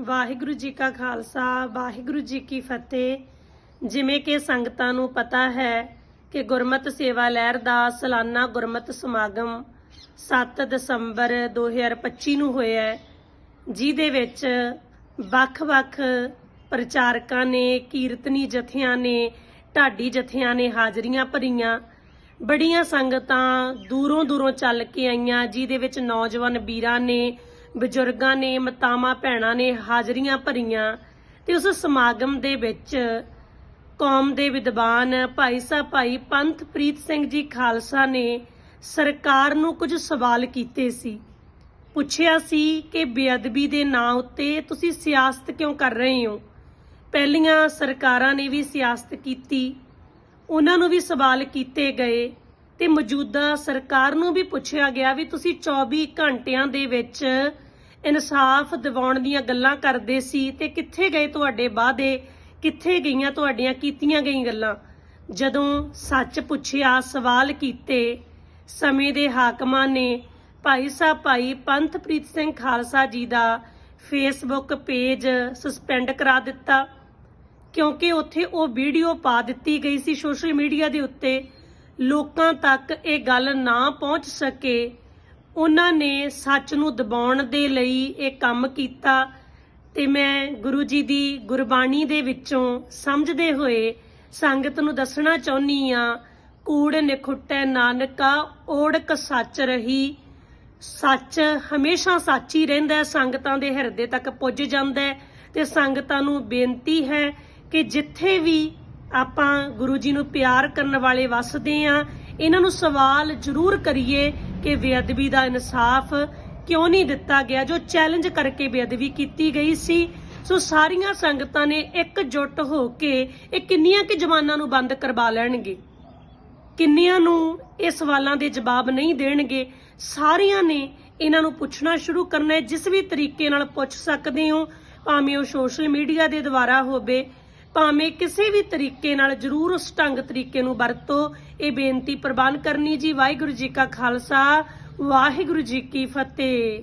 ਵਾਹਿਗੁਰੂ ਜੀ ਕਾ ਖਾਲਸਾ, ਵਾਹਿਗੁਰੂ ਜੀ ਕੀ ਫਤਿਹ। ਜਿਵੇਂ ਕਿ ਸੰਗਤਾਂ ਨੂੰ ਪਤਾ ਹੈ ਕਿ ਗੁਰਮਤ ਸੇਵਾ ਲਹਿਰ ਦਾ ਸਾਲਾਨਾ ਗੁਰਮਤ ਸਮਾਗਮ 7 ਦਸੰਬਰ 2025 ਨੂੰ ਹੋਇਆ ਹੈ, ਜਿਹਦੇ ਵਿੱਚ ਵੱਖ-ਵੱਖ ਪ੍ਰਚਾਰਕਾਂ ਨੇ, ਕੀਰਤਨੀ ਜਥਿਆਂ ਨੇ, ਢਾਡੀ ਜਥਿਆਂ ਨੇ ਹਾਜ਼ਰੀਆਂ ਭਰੀਆਂ। ਬੜੀਆਂ ਸੰਗਤਾਂ ਦੂਰੋਂ ਦੂਰੋਂ ਚੱਲ ਕੇ ਆਈਆਂ, ਜਿਹਦੇ ਵਿੱਚ ਨੌਜਵਾਨ ਵੀਰਾਂ ਨੇ ਬਜ਼ੁਰਗਾਂ ਨੇ, ਮਾਤਾਵਾਂ, ਭੈਣਾਂ ਨੇ ਹਾਜ਼ਰੀਆਂ ਭਰੀਆਂ ਤੇ ਉਸ ਸਮਾਗਮ ਦੇ ਵਿੱਚ ਕੌਮ ਦੇ ਵਿਦਵਾਨ ਭਾਈ ਸਾਹਿਬ, ਭਾਈ ਪੰਥਪ੍ਰੀਤ ਸਿੰਘ ਜੀ ਖਾਲਸਾ ਨੇ ਸਰਕਾਰ ਨੂੰ ਕੁਝ ਸਵਾਲ ਕੀਤੇ ਸੀ। ਪੁੱਛਿਆ ਸੀ ਕਿ ਬੇਅਦਬੀ ਦੇ ਨਾਂ ਉੱਤੇ ਤੁਸੀਂ ਸਿਆਸਤ ਕਿਉਂ ਕਰ ਰਹੇ ਹੋ? ਪਹਿਲੀਆਂ ਸਰਕਾਰਾਂ ਨੇ ਵੀ ਸਿਆਸਤ ਕੀਤੀ, ਉਹਨਾਂ ਨੂੰ ਵੀ ਸਵਾਲ ਕੀਤੇ ਗਏ। ਤੇ ਮੌਜੂਦਾ ਸਰਕਾਰ ਨੂੰ ਵੀ ਪੁੱਛਿਆ ਗਿਆ ਵੀ ਤੁਸੀਂ 24 ਘੰਟਿਆਂ ਦੇ ਵਿੱਚ ਇਨਸਾਫ ਦਿਵਾਉਣ ਦੀਆਂ ਗੱਲਾਂ ਕਰਦੇ ਸੀ ਤੇ ਕਿੱਥੇ ਗਏ ਤੁਹਾਡੇ ਵਾਅਦੇ? ਕਿੱਥੇ ਗਈਆਂ ਤੁਹਾਡੀਆਂ ਕੀਤੀਆਂ ਗਈਆਂ ਗੱਲਾਂ? ਜਦੋਂ ਸੱਚ ਪੁੱਛਿਆ, ਸਵਾਲ ਕੀਤੇ, ਸਮੇਂ ਦੇ ਹਾਕਮਾਂ ਨੇ ਭਾਈ ਸਾਹਿਬ, ਭਾਈ ਪੰਥਪ੍ਰੀਤ ਸਿੰਘ ਖਾਲਸਾ ਜੀ ਦਾ ਫੇਸਬੁੱਕ ਪੇਜ ਸਸਪੈਂਡ ਕਰਾ ਦਿੱਤਾ। ਕਿਉਂਕਿ ਉੱਥੇ ਉਹ ਵੀਡੀਓ ਪਾ ਦਿੱਤੀ ਗਈ ਸੀ ਸੋਸ਼ਲ ਮੀਡੀਆ ਦੇ ਉੱਤੇ। ਲੋਕਾਂ ਤੱਕ ਇਹ ਗੱਲ ਨਾ ਪਹੁੰਚ ਸਕੇ, ਉਹਨਾਂ ਨੇ ਸੱਚ ਨੂੰ ਦਬਾਉਣ ਦੇ ਲਈ ਇਹ ਕੰਮ ਕੀਤਾ। ਤੇ ਮੈਂ ਗੁਰੂ ਜੀ ਦੀ ਗੁਰਬਾਣੀ ਦੇ ਵਿੱਚੋਂ ਸਮਝਦੇ ਹੋਏ ਸੰਗਤ ਨੂੰ ਦੱਸਣਾ ਚਾਹੁੰਨੀ ਆ ਕੂੜ ਨਿਖੁੱਟੈ ਨਾਨਕਾ, ਓੜਕ ਸੱਚ ਰਹੀ। ਸੱਚ ਹਮੇਸ਼ਾ ਸੱਚ ਹੀ ਰਹਿੰਦਾ ਸੰਗਤਾਂ ਦੇ ਹਿਰਦੇ ਤੱਕ ਪੁੱਜ ਜਾਂਦਾ ਹੈ। ਤੇ ਸੰਗਤਾਂ ਨੂੰ ਬੇਨਤੀ ਹੈ ਕਿ ਜਿੱਥੇ ਵੀ ਆਪਾਂ ਗੁਰੂ ਜੀ ਨੂੰ ਪਿਆਰ ਕਰਨ ਵਾਲੇ ਵਸਦੇ ਆ। ਇਹਨਾਂ ਨੂੰ ਸਵਾਲ ਜ਼ਰੂਰ ਕਰੀਏ ਕਿ ਬੇਅਦਬੀ ਦਾ ਇਨਸਾਫ ਕਿਉਂ ਨਹੀਂ ਦਿੱਤਾ ਗਿਆ, ਜੋ ਚੈਲੰਜ ਕਰਕੇ ਬੇਅਦਬੀ ਕੀਤੀ ਗਈ ਸੀ। ਸੋ ਸਾਰੀਆਂ ਸੰਗਤਾਂ ਨੇ ਇਕਜੁੱਟ ਹੋ ਕੇ ਇਹ ਕਿੰਨੀਆਂ ਕਿ ਜਵਾਨਾਂ ਨੂੰ ਬੰਦ ਕਰਵਾ ਲੈਣਗੇ? ਕਿੰਨਿਆਂ ਨੂੰ ਇਹ ਸਵਾਲਾਂ ਦੇ ਜਵਾਬ ਨਹੀਂ ਦੇਣਗੇ? ਸਾਰਿਆਂ ਨੇ ਇਹਨਾਂ ਨੂੰ ਪੁੱਛਣਾ ਸ਼ੁਰੂ ਕਰਨਾ ਹੈ। ਜਿਸ ਵੀ ਤਰੀਕੇ ਨਾਲ ਪੁੱਛ ਸਕਦੇ ਹੋ, ਭਾਵੇਂ ਉਹ ਸੋਸ਼ਲ ਮੀਡੀਆ ਦੇ ਦੁਆਰਾ ਹੋਵੇ ਭਾਵੇਂ ਕਿਸੇ ਵੀ ਤਰੀਕੇ ਨਾਲ ਜਰੂਰ ਉਸ ਢੰਗ ਤਰੀਕੇ ਨੂੰ ਵਰਤੋ। ਇਹ ਬੇਨਤੀ ਪ੍ਰਵਾਨ ਕਰਨੀ ਜੀ। ਵਾਹਿਗੁਰੂ ਜੀ ਕਾ ਖਾਲਸਾ, ਵਾਹਿਗੁਰੂ ਜੀ ਕੀ ਫਤਿਹ।